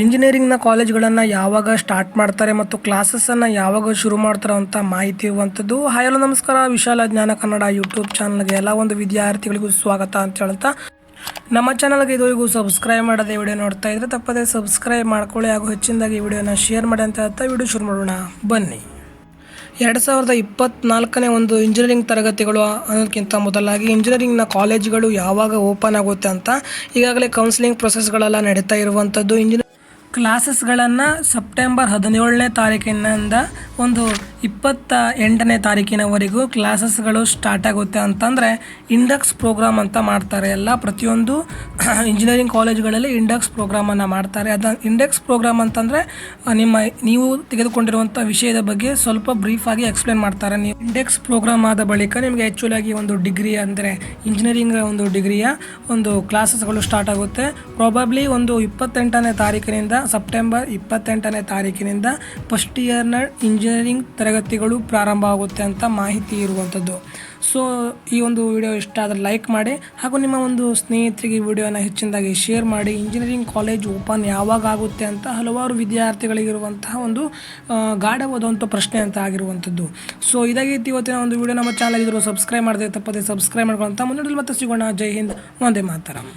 ಇಂಜಿನಿಯರಿಂಗ್ನ ಕಾಲೇಜ್ಗಳನ್ನು ಯಾವಾಗ ಸ್ಟಾರ್ಟ್ ಮಾಡ್ತಾರೆ ಮತ್ತು ಕ್ಲಾಸಸನ್ನು ಯಾವಾಗ ಶುರು ಮಾಡ್ತಾರೋ ಅಂತ ಮಾಹಿತಿ ಇರುವಂಥದ್ದು. ಹಾಯಲು ನಮಸ್ಕಾರ. ವಿಶಾಲ ಜ್ಞಾನ ಕನ್ನಡ ಯೂಟ್ಯೂಬ್ ಚಾನಲ್ಗೆ ಎಲ್ಲ ಒಂದು ವಿದ್ಯಾರ್ಥಿಗಳಿಗೂ ಸ್ವಾಗತ ಅಂತ ಹೇಳ್ತಾ. ನಮ್ಮ ಚಾನಲ್ಗೆ ಇದುವರೆಗೂ ಸಬ್ಸ್ಕ್ರೈಬ್ ಮಾಡದೆ ವಿಡಿಯೋ ನೋಡ್ತಾ ಇದ್ರೆ ತಪ್ಪದೆ ಸಬ್ಸ್ಕ್ರೈಬ್ ಮಾಡ್ಕೊಳ್ಳಿ ಹಾಗೂ ಹೆಚ್ಚಿನದಾಗಿ ವಿಡಿಯೋನ ಶೇರ್ ಮಾಡಿ ಅಂತ ಹೇಳ್ತಾ ವಿಡಿಯೋ ಶುರು ಮಾಡೋಣ. ಬನ್ನಿ. ಎರಡು ಸಾವಿರದ ಇಪ್ಪತ್ನಾಲ್ಕನೇ ಒಂದು ಇಂಜಿನಿಯರಿಂಗ್ ತರಗತಿಗಳು ಅನ್ನೋದಕ್ಕಿಂತ ಮೊದಲಾಗಿ ಇಂಜಿನಿಯರಿಂಗ್ನ ಕಾಲೇಜುಗಳು ಯಾವಾಗ ಓಪನ್ ಆಗುತ್ತೆ ಅಂತ ಈಗಾಗಲೇ ಕೌನ್ಸಿಲಿಂಗ್ ಪ್ರೊಸೆಸ್ಗಳೆಲ್ಲ ನಡೀತಾ ಇರುವಂಥದ್ದು. ಇಂಜಿನಿಯರ್ ಕ್ಲಾಸಸ್ಗಳನ್ನು ಸೆಪ್ಟೆಂಬರ್ ಹದಿನೇಳನೇ ತಾರೀಕಿನಿಂದ ಒಂದು ಇಪ್ಪತ್ತ ಎಂಟನೇ ತಾರೀಕಿನವರೆಗೂ ಕ್ಲಾಸಸ್ಗಳು ಸ್ಟಾರ್ಟ್ ಆಗುತ್ತೆ ಅಂತಂದರೆ ಇಂಡಕ್ಸ್ ಪ್ರೋಗ್ರಾಮ್ ಅಂತ ಮಾಡ್ತಾರೆ. ಎಲ್ಲ ಪ್ರತಿಯೊಂದು ಇಂಜಿನಿಯರಿಂಗ್ ಕಾಲೇಜುಗಳಲ್ಲಿ ಇಂಡಕ್ಸ್ ಪ್ರೋಗ್ರಾಮನ್ನು ಮಾಡ್ತಾರೆ. ಅದು ಇಂಡೆಕ್ಸ್ ಪ್ರೋಗ್ರಾಮ್ ಅಂತಂದರೆ ನಿಮ್ಮ, ನೀವು ತೆಗೆದುಕೊಂಡಿರುವಂಥ ವಿಷಯದ ಬಗ್ಗೆ ಸ್ವಲ್ಪ ಬ್ರೀಫಾಗಿ ಎಕ್ಸ್ಪ್ಲೇನ್ ಮಾಡ್ತಾರೆ. ನೀವು ಇಂಡೆಕ್ಸ್ ಪ್ರೋಗ್ರಾಮ್ ಆದ ಬಳಿಕ ನಿಮಗೆ ಆ್ಯಕ್ಚುಲಾಗಿ ಒಂದು ಡಿಗ್ರಿ ಅಂದರೆ ಇಂಜಿನಿಯರಿಂಗ್ ಒಂದು ಡಿಗ್ರಿಯ ಒಂದು ಕ್ಲಾಸಸ್ಗಳು ಸ್ಟಾರ್ಟ್ ಆಗುತ್ತೆ. ಪ್ರಾಬಬ್ಲಿ ಒಂದು ಇಪ್ಪತ್ತೆಂಟನೇ ತಾರೀಕಿನಿಂದ ಸೆಪ್ಟೆಂಬರ್ ಇಪ್ಪತ್ತೆಂಟನೇ ತಾರೀಕಿನಿಂದ ಫಸ್ಟ್ ಇಯರ್ನ ಇಂಜಿನಿಯರಿಂಗ್ ತರಗತಿಗಳು ಪ್ರಾರಂಭ ಆಗುತ್ತೆ ಅಂತ ಮಾಹಿತಿ ಇರುವಂಥದ್ದು. ಸೊ ಈ ಒಂದು ವಿಡಿಯೋ ಇಷ್ಟ ಆದರೆ ಲೈಕ್ ಮಾಡಿ ಹಾಗೂ ನಿಮ್ಮ ಒಂದು ಸ್ನೇಹಿತರಿಗೆ ವಿಡಿಯೋನ ಹೆಚ್ಚಿನದಾಗಿ ಶೇರ್ ಮಾಡಿ. ಇಂಜಿನಿಯರಿಂಗ್ ಕಾಲೇಜ್ ಓಪನ್ ಯಾವಾಗ ಆಗುತ್ತೆ ಅಂತ ಹಲವಾರು ವಿದ್ಯಾರ್ಥಿಗಳಿಗಿರುವಂತಹ ಒಂದು ಗಾಢವಾದಂಥ ಪ್ರಶ್ನೆ ಅಂತ ಆಗಿರುವಂಥದ್ದು. ಸೊ ಇದಾಗಿತ್ತು ಇವತ್ತಿನ ಒಂದು ವಿಡಿಯೋ ನಮ್ಮ ಚಾನಲ್ ಇದ್ರು ಸಬ್ಸ್ಕ್ರೈಬ್ ಮಾಡದೆ ತಪ್ಪದೆ ಸಬ್ಸ್ಕ್ರೈಬ್ ಮಾಡ್ಕೊಳ್ಳೋಂಥ ಮುಂದೆ ಮತ್ತೆ ಸಿಗೋಣ. ಜೈ ಹಿಂದ್ ಒಂದೇ ಮಾತರಂ.